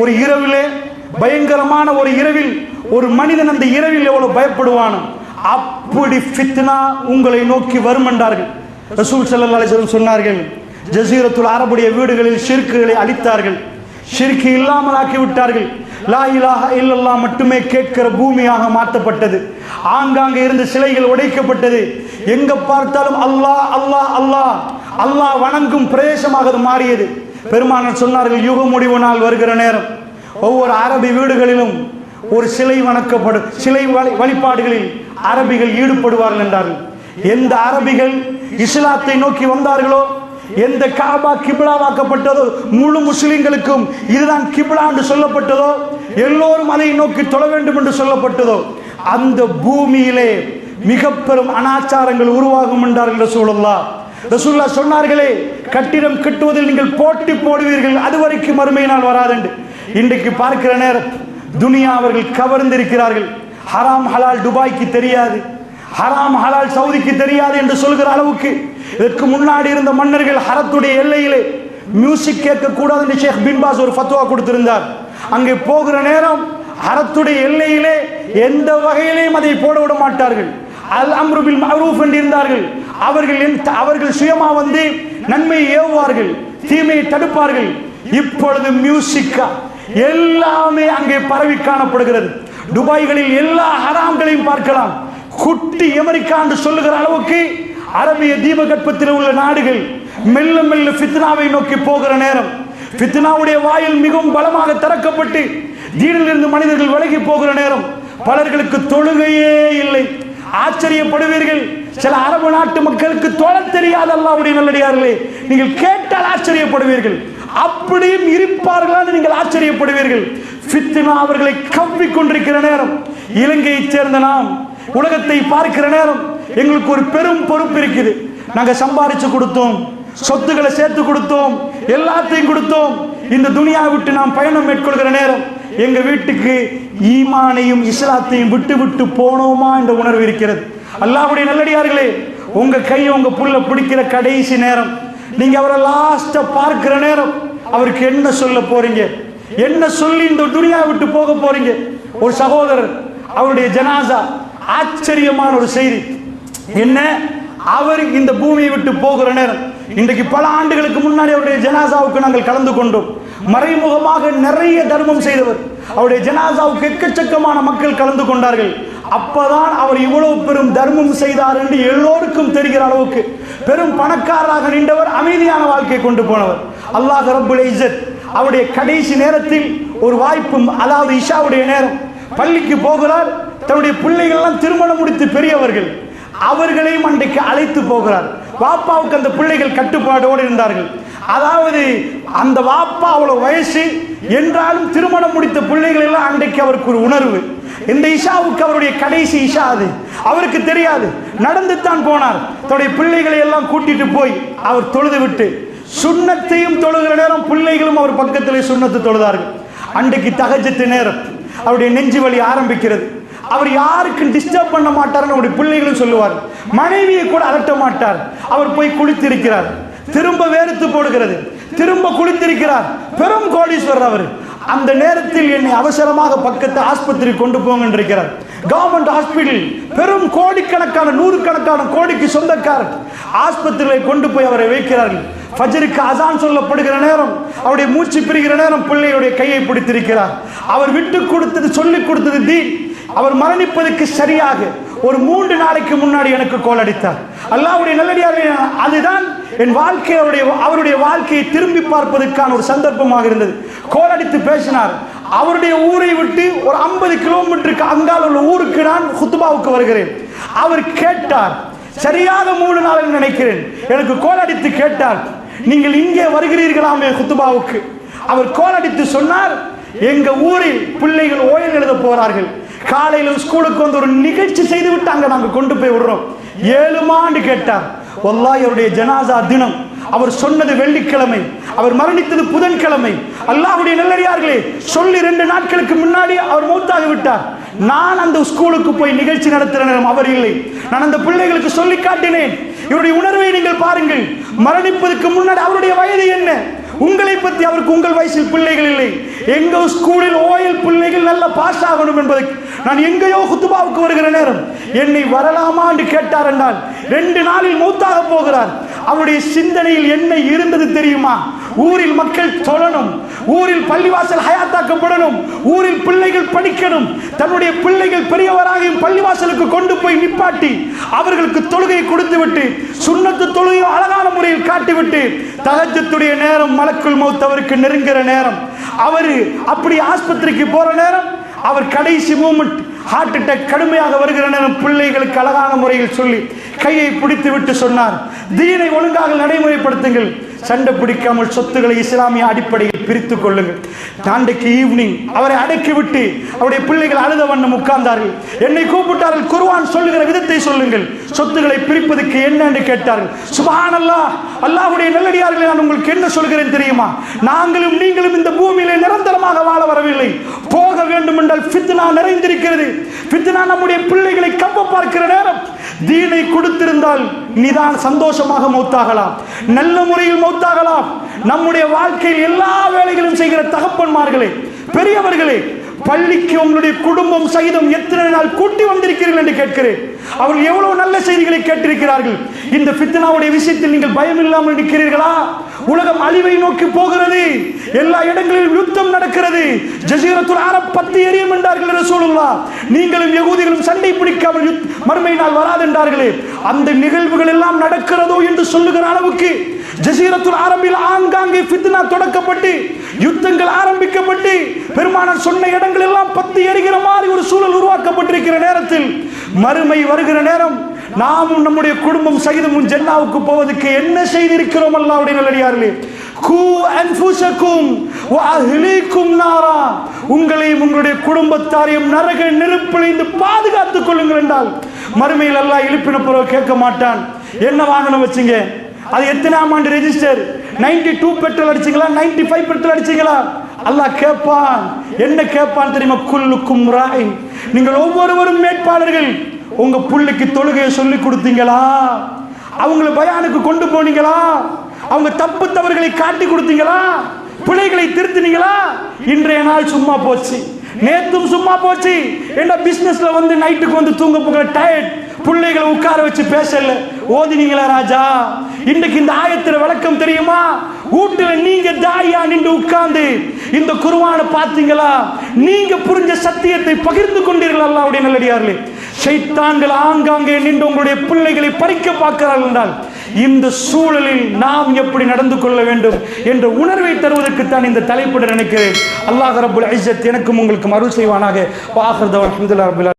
ஒரு இரவிலே பயங்கரமான ஒரு இரவில் ஒரு மனிதன் அந்த இரவில் எவ்வளவு பயப்படுவானோ அப்படி ஃபித்னா உங்களை நோக்கி வரும் என்றார்கள் ரசூல் ஸல்லல்லாஹு அலைஹி சொன்னார்கள் ஜசீரத்துல் அரபுடைய வீடுகளில் ஷிர்க்குகளை அழித்தார்கள். ஷிர்க்கு இல்லாமல் ஆக்கி விட்டார்கள். லா இலாஹ இல்லல்லா மட்டுமே கேட்கிற பூமியாக மாற்றப்பட்டது. ஆங்காங்கே இருந்த சிலைகள் உடைக்கப்பட்டது. எங்க பார்த்தாலும் அல்லாஹ் அல்லாஹ் அல்லாஹ். அல்லாஹ் வணங்கும் பிரதேசமாக அது மாறியது. பெருமானார் சொன்னார்கள் யுக முடிவு நாள் வருகிற நேரம். ஒவ்வொரு அரபி வீடுகளிலும் ஒரு சிலை வணக்கப்படும் சிலை வழி- வழிபாடுகளில் அரபிகள் ஈடுபடுவார்கள் என்றார்கள். எந்த அரபிகள் இஸ்லாத்தை நோக்கி வந்தார்களோ எந்த காபா கிபிலாவாக்கப்பட்டதோ முழு முஸ்லிம்களுக்கும் இதுதான் கிபிலா என்று சொல்லப்பட்டதோ எல்லோரும் அதை நோக்கி தொழ வேண்டும் என்று சொல்லப்பட்டதோ அந்த பூமியிலே மிக பெரும் அனாச்சாரங்கள் உருவாகும் என்றார்கள் சூழல்லா ரசூல்லா சொன்னார்களே கட்டிடம் கட்டுவதில் நீங்கள் போட்டி போடுவீர்கள் அது வரைக்கும் மறுமை நாள் வராதென்று இன்றைக்கு பார்க்கிற நேரம் துனியா அவர்கள் கவர்ந்திருக்கிறார்கள். ஹராம் ஹலால் துபாய்க்கு தெரியாது. ஹராம் ஹலால் சவுதிக்கு தெரியாது என்று சொல்கிற அளவுக்கு இதற்கு முன்னாடி இருந்த மன்னர்கள் ஹரத்துடைய எல்லையிலே மியூசிக் கேட்கக்கூடாது என்று ஷேக் பின்பாஸ் ஒரு ஃபத்வா கொடுத்திருந்தார். அங்கே போகிற நேரம் ஹரத்துடைய எல்லையிலே எந்த வகையிலையும் அதை போட விட மாட்டார்கள். அல் அம்ருபில் மரூஃப் என்று இருந்தார்கள். அவர்கள் என்- அவர்கள் சுயமா வந்து நன்மை ஏவுவார்கள் தீமையை தடுப்பார்கள். இப்பொழுது மியூசிக்கா எல்லாமே அங்கே பரவி காணப்படுகிறது. துபாய்களில் எல்லா ஹராம்களையும் பார்க்கலாம். குட்டி அமெரிக்கா என்று சொல்லுகிற அளவுக்கு அரபிய தீபகற்பத்தில் உள்ள நாடுகள் மெல்ல மெல்ல ஃபித்னாவை நோக்கி போகிற நேரம். ஃபித்னாவுடைய வாயில் மிகவும் பலமாக திறக்கப்பட்டு தீனிலிருந்து மனிதர்கள் விலகி போகிற நேரம். பலர்களுக்கு தொழுகையே இல்லை. ஆச்சரியப்படுவீர்கள். சில அரபு நாட்டு மக்களுக்கு தொழ தெரியாத அல்லாவுடைய நல்லடியார்களே நீங்கள் கேட்டால் ஆச்சரியப்படுவீர்கள். அப்படியும் இருப்பார்களா என்று நீங்கள் ஆச்சரியப்படுவீர்கள். ஃபித்னா அவர்களை கவ்வி கொண்டிருக்கிற நேரம் இலங்கையைச் சேர்ந்த நாம் உலகத்தை பார்க்கிற நேரம் எங்களுக்கு ஒரு பெரும் பொறுப்பு இருக்குது. நாங்க சம்பாரிச்சு கொடுத்தோம் சொத்துக்களை சேர்த்து கொடுத்தோம் எல்லாத்தையும் கொடுத்தோம். இந்த துனியா விட்டு நாம் பயணம் மேற்கொள்கிற நேரம் எங்க வீட்டுக்கு ஈமானையும் இஸ்லாத்தையும் விட்டு விட்டு போனோமா என்ற உணர்வு இருக்கிறது. அல்லாஹ்வுடைய நல்லடியார்களே உங்க கையை உங்க புள்ள பிடிக்கிற கடைசி நேரம். நீங்க அவரை லாஸ்டா பார்க்கிற நேரம். அவருக்கு என்ன சொல்ல போறீங்க? என்ன சொல்லி இந்த துனியா விட்டு போக போறீங்க? ஒரு சகோதரர் அவருடைய ஜனாசா ஆச்சரியமான ஒரு செய்தி. என்ன? அவர் இந்த பூமியை விட்டு போகிற நேரம். இன்றைக்கு பல ஆண்டுகளுக்கு முன்னாடி அவருடைய ஜனாசாவுக்கு நாங்கள் கலந்து கொண்டோம். மறைமுகமாக நிறைய தர்மம் செய்தவர். அவருடைய ஜனாசாவுக்கு எக்கச்சக்கமான மக்கள் கலந்து கொண்டார்கள். அப்பதான் அவர் இவ்வளவு பெரும் தர்மம் செய்தார் என்று எல்லோருக்கும் தெரிகிற அளவுக்கு பெரும் பணக்காரராக நின்றவர் அமைதியான வாழ்க்கை கொண்டு போனவர். அல்லாஹ் ரபுல் இஸ்ஸத் அவருடைய கடைசி நேரத்தில் ஒரு வாய்ப்பும் அதாவது இஷாவுடைய நேரம் பள்ளிக்கு போகிறார். தன்னுடைய பிள்ளைகள்லாம் திருமணம் முடித்து பெரியவர்கள். அவர்களையும் அன்றைக்கு அழைத்து போகிறார். வாப்பாவுக்கு அந்த பிள்ளைகள் கட்டுப்பாடோடு இருந்தார்கள் அதாவது அந்த வாப்பா அவ்வளோ வயசு என்றாலும் திருமணம் முடித்த பிள்ளைகள் எல்லாம் அன்றைக்கு அவருக்கு ஒரு உணர்வு. இந்த இஷாவுக்கு அவருடைய கடைசி இஷா அது. அவருக்கு தெரியாது. நடந்து தான் போனார். தன்னுடைய பிள்ளைகளை எல்லாம் கூட்டிட்டு போய் அவர் தொழுது விட்டு. சுண்ணத்தையும் தொழுகிற நேரம் பிள்ளைகளும் அவர் பக்கத்தில் சுண்ணத்து தொழுதார்கள். அன்றைக்கு தகஜத்து நேரம். அவருடைய நெஞ்சு வலி ஆரம்பிக்கிறது. அவர் யாருக்கும் டிஸ்டர்ப் பண்ண மாட்டார்னு அவருடைய பிள்ளைகளும் சொல்லுவார். மனைவியை கூட அலட்ட மாட்டார். அவர் போய் குளித்திருக்கிறார். திரும்ப வேறுத்து போடுகிறது. திரும்ப குளித்திருக்கிறார். பெரும் கோடீஸ்வரர் அவர். அந்த நேரத்தில் என்னை அவசரமாக பக்கத்து ஆஸ்பத்திரி கொண்டு போங்க இருக்கிறார் கவர்மெண்ட் ஹாஸ்பிட்டல் பெரும் கோடிக்கணக்கான நூறுக்கணக்கான கோடிக்கு சொந்தக்காரர் ஆஸ்பத்திரியை கொண்டு போய் அவரை வைக்கிறார்கள். ஃபஜருக்கு அசான் சொல்லப்படுகிற நேரம் அவருடைய மூச்சு பிரிகிற நேரம் பிள்ளையுடைய கையை பிடித்திருக்கிறார். அவர் விட்டு கொடுத்தது சொல்லிக் கொடுத்தது தீ அவர் மரணிப்பதற்கு சரியாக ஒரு மூன்று நாளைக்கு முன்னாடி எனக்கு கோல் அடித்தார். அல்லாவுடைய நல்லடியார்களே அதுதான் என் வாழ்க்கை அவருடைய அவருடைய வாழ்க்கையை திரும்பி பார்ப்பதற்கான ஒரு சந்தர்ப்பமாக இருந்தது. கோலடித்து பேசினார். அவருடைய ஊரை விட்டு ஒரு ஐம்பது கிலோமீட்டருக்கு அங்கால் உள்ள ஊருக்கு நான் ஹுத்துபாவுக்கு வருகிறேன். அவர் கேட்டார் சரியாக மூணு நாள் நினைக்கிறேன். எனக்கு கோலடித்து கேட்டார் நீங்கள் இங்கே வருகிறீர்களாமே குத்துபாவுக்கு? அவர் கோலடித்து சொன்னார் எங்க ஊரில் பிள்ளைகள் ஓயல் எழுத போறார்கள். காலையில் ஸ்கூலுக்கு வந்து ஒரு நிகழ்ச்சி செய்து விட்டு நாங்கள் கொண்டு போய் விடுறோம். ஏழு மாண்டு கேட்டார் ஒல்லாய் அவருடைய ஜனாசா தினம். அவர் சொன்னது வெள்ளிக்கிழமை. அவர் மரணித்தது புதன்கிழமை. அல்லாஹ்வுடைய நல்லடியார்களே சொல்லி ரெண்டு நாட்களுக்கு முன்னாடி அவர் மூத்தாகி விட்டார் நான் அந்த ஸ்கூலுக்கு போய் நிகழ்ச்சி நடத்துகிற நேரம் அவர் இல்லை. நான் அந்த பிள்ளைகளுக்கு சொல்லி காட்டினேன் இவருடைய உணர்வை நீங்கள் பாருங்கள். மரணிப்பதற்கு முன்னாடி அவருடைய வயது என்ன? உங்களை பற்றி அவருக்கு உங்கள் வயசில் பிள்ளைகள் இல்லை. எங்க ஸ்கூலில் ஓயல் பிள்ளைகள் நல்ல பாஸ் ஆகணும் என்பதற்கு நான் எங்கேயோ குத்துபாவுக்கு வருகிற நேரம் என்னை வரலாமா என்று கேட்டார் என்றால் ரெண்டு நாளில் மூத்தாக போகிறார். அவருடைய சிந்தனையில் என்ன இருந்தது தெரியுமா? ஊரில் மக்கள் தொழணும் ஊரில் பள்ளிவாசல் ஹயாத்தாக்கப்படணும் ஊரில் பிள்ளைகள் படிக்கணும். தன்னுடைய பிள்ளைகள் பெரியவராக பள்ளிவாசலுக்கு கொண்டு போய் நிப்பாட்டி அவர்களுக்கு தொழுகையை கொடுத்துவிட்டு சுண்ணத்து தொழுகையும் அழகான முறையில் காட்டிவிட்டு தகஜத்துடைய நேரம் மலக்குள் மௌத் அவருக்கு நெருங்குற நேரம். அவர் அப்படி ஆஸ்பத்திரிக்கு போற நேரம் அவர் கடைசி மூமெண்ட் ஹார்ட் அட்டாக் கடுமையாக வருகிற நேரம் பிள்ளைகளுக்கு அழகான முறையில் சொல்லி கையை பிடித்து விட்டு சொன்னார். தீனை ஒழுங்காக நடைமுறைப்படுத்துங்கள். சண்டை பிடிக்காமல் சொத்துக்களை இஸ்லாமிய அடிப்படையில் பிரித்து கொள்ளுங்கள். தாண்டைக்கு ஈவினிங் அவரை அடக்கி விட்டு அவருடைய பிள்ளைகள் அழுத வண்ணம் உட்கார்ந்தார்கள். என்னை கூப்பிட்டார்கள் குருவான் சொல்லுகிற விதத்தை சொல்லுங்கள். சொத்துக்களை பிரிப்பதற்கு என்ன என்று கேட்டார்கள். சுபஹானல்லாஹ் அல்லாவுடைய நல்லடியார்களை நான் உங்களுக்கு என்ன சொல்கிறேன் தெரியுமா? நாங்களும் நீங்களும் இந்த பூமியிலே நிரந்தரமாக வாழ வரவில்லை. போக வேண்டும் என்றால் ஃபித்னா நிறைந்திருக்கிறது. ஃபித்னா நம்முடைய பிள்ளைகளை கவ்வ பார்க்கிற நேரம் தீனை கொடுத்திருந்தால் நீதான் சந்தோஷமாக மௌத்தாகலாம். நல்ல முறையில் மௌத்தாகலாம். நம்முடைய வாழ்க்கையில் எல்லா வேலைகளும் செய்கிற தகப்பன்மார்களே பெரியவர்களே பள்ளிக்கு உங்களுடைய குடும்பம் சகிதம் எத்தனை நாள் கூட்டி வந்திருக்கிறீர்கள் என்று கேட்கிறேன். அவர்கள் எவ்வளவு நல்ல செய்திகளை கேட்டிருக்கிறார்கள். இந்த பித்தனாவுடைய விஷயத்தில் நீங்கள் பயம் இல்லாமல் இருக்கிறீர்களா? உலகம் அழிவை நோக்கி போகிறது. எல்லா இடங்களிலும் யுத்தம் நடக்கிறது. ஜசீரத்துல் அரப் பத்து எரியும் என்றார்கள் ரசூலுல்லாஹ் நீங்களும் யகூதிகளும் சண்டை பிடிக்காமல் யுத்- மறுமை நாள் வராதென்றார்களே அந்த நிகழ்வுகள் எல்லாம் நடக்கிறதோ என்று சொல்லுகிற அளவுக்கு ஜசீரத்துல் அரபில் ஆங்காங்கே ஃபித்னா தொடக்கப்பட்டு யுத்தங்கள் ஆரம்பிக்கப்பட்டு பெருமானார் சொன்ன இடங்கள் எல்லாம் பத்து எரிகிற மாதிரி ஒரு சூழல் உருவாக்கப்பட்டிருக்கிற நேரத்தில் மறுமை வருகிற நேரம் நாமும் நம்முடைய குடும்பம் சகிதமும் ஜென்னாவுக்கு போவதற்கு என்ன செய்திருக்கிறோம் அல்லாவுடைய நல்லடியார்களே? கூ அன்ஃபுசக்கும் அஹ்லீக்கும் நாரா. உங்களையும் உங்களுடைய குடும்பத்தாரையும் நரக நெருப்பிலிருந்து பாதுகாத்துக் கொள்ளுங்கள் என்றால் மறுமையில் எல்லாம் எழுப்பின பிறகு கேட்க மாட்டான். என்ன வாங்கணும் வச்சுங்க? அது எத்தனாம் ஆண்டு ரெஜிஸ்டர் 92 டூ பெட்ரோல் அடிச்சீங்களா? 95 ஃபைவ் பெட்ரோல் அடிச்சீங்களா? அல்லாஹ் கேட்பான். என்ன கேட்பான் தெரியுமா? குல்லுக்கும் ராய். நீங்கள் ஒவ்வொருவரும் மேற்பாளர்கள். உங்க புள்ளிக்கு தொழுகையை சொல்லி கொடுத்தீங்களா? அவங்கள பயானுக்கு கொண்டு போனீங்களா? அவங்க தப்பு தவறுகளை காட்டி கொடுத்தீங்களா? பிள்ளைகளை திருத்தினீங்களா? இன்றைய நாள் சும்மா போச்சு. நேத்தும் சும்மா போச்சு. என்ன பிசினஸ்ல வந்து நைட்டுக்கு வந்து தூங்க போகிற டயர்ட் பிள்ளைகளை உட்கார வச்சு பேசல. ஓதினீங்களா ராஜா? இன்றைக்கு இந்த ஆயத்துல விளக்கம் தெரியுமா? வீட்டுல நீங்க தாயா நின்று உட்கார்ந்து இந்த குருவான பாத்தீங்களா நீங்க புரிஞ்ச சத்தியத்தை பகிர்ந்து கொண்டீர்கள்? அல்லாவுடைய நல்லடியார்களே. சைத்தான்கள் ஆங்காங்கே நின்று உங்களுடைய பிள்ளைகளை பறிக்க பார்க்கிறார்கள் என்றால் இந்த சூழலில் நாம் எப்படி நடந்து கொள்ள வேண்டும் என்ற உணர்வை தருவதற்கு தான் இந்த தலைப்புடன் நினைக்கிறேன். அல்லாஹ் ரபுல் ஐசத் எனக்கும் உங்களுக்கு அருள் செய்வானாக. வாஹர் அல்ஹம்துலில்லாஹ்